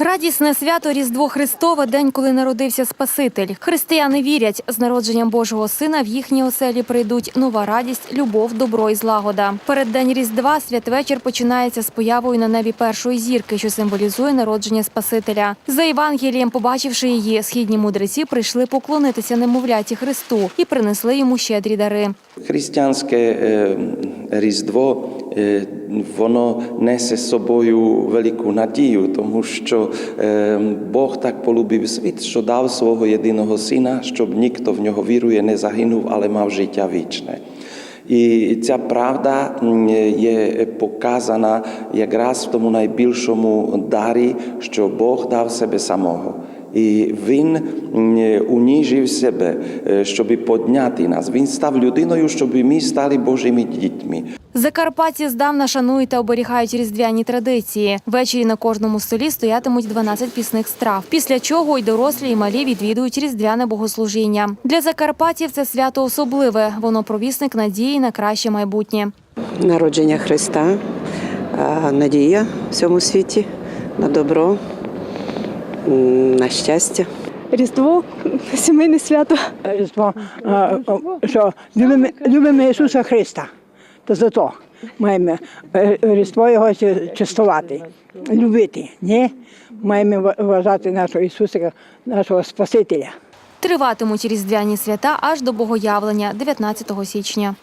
Радісне свято Різдво Христове день, коли народився Спаситель. Християни вірять, з народженням Божого Сина в їхні оселі прийдуть нова радість, любов, добро і злагода. Перед день Різдва святвечір починається з появою на небі першої зірки, що символізує народження Спасителя. За Євангелієм, побачивши її, східні мудреці прийшли поклонитися немовляті Христу і принесли йому щедрі дари. Християнське е, Різдво воно несе з собою велику надію, тому що Бог так полюбив світ, що дав свого єдиного сина, щоб ніхто в нього вірує, не загинув, але мав життя вічне. І ця правда є показана якраз в тому найбільшому дарі, що Бог дав себе самого. І він уніжив себе, е, щоб підняти нас. Він став людиною, щоб ми стали Божими дітьми. Закарпатці здавна шанують та оберігають різдвяні традиції. Ввечері на кожному столі стоятимуть 12 пісних страв. Після чого й дорослі, і малі відвідують різдвяне богослужіння. Для закарпатців це свято особливе. Воно провісник надії на краще майбутнє. народження Христа, надія в цьому світі на добро, на щастя. Різдво, сімейне свято. Різдво, що любимо, любимо Ісуса Христа. То за то маємо е, Різдво Його чи- чистувати, любити. Ні? Маємо вважати нашого Ісуса, нашого Спасителя. Триватимуть різдвяні свята аж до богоявлення 19 січня.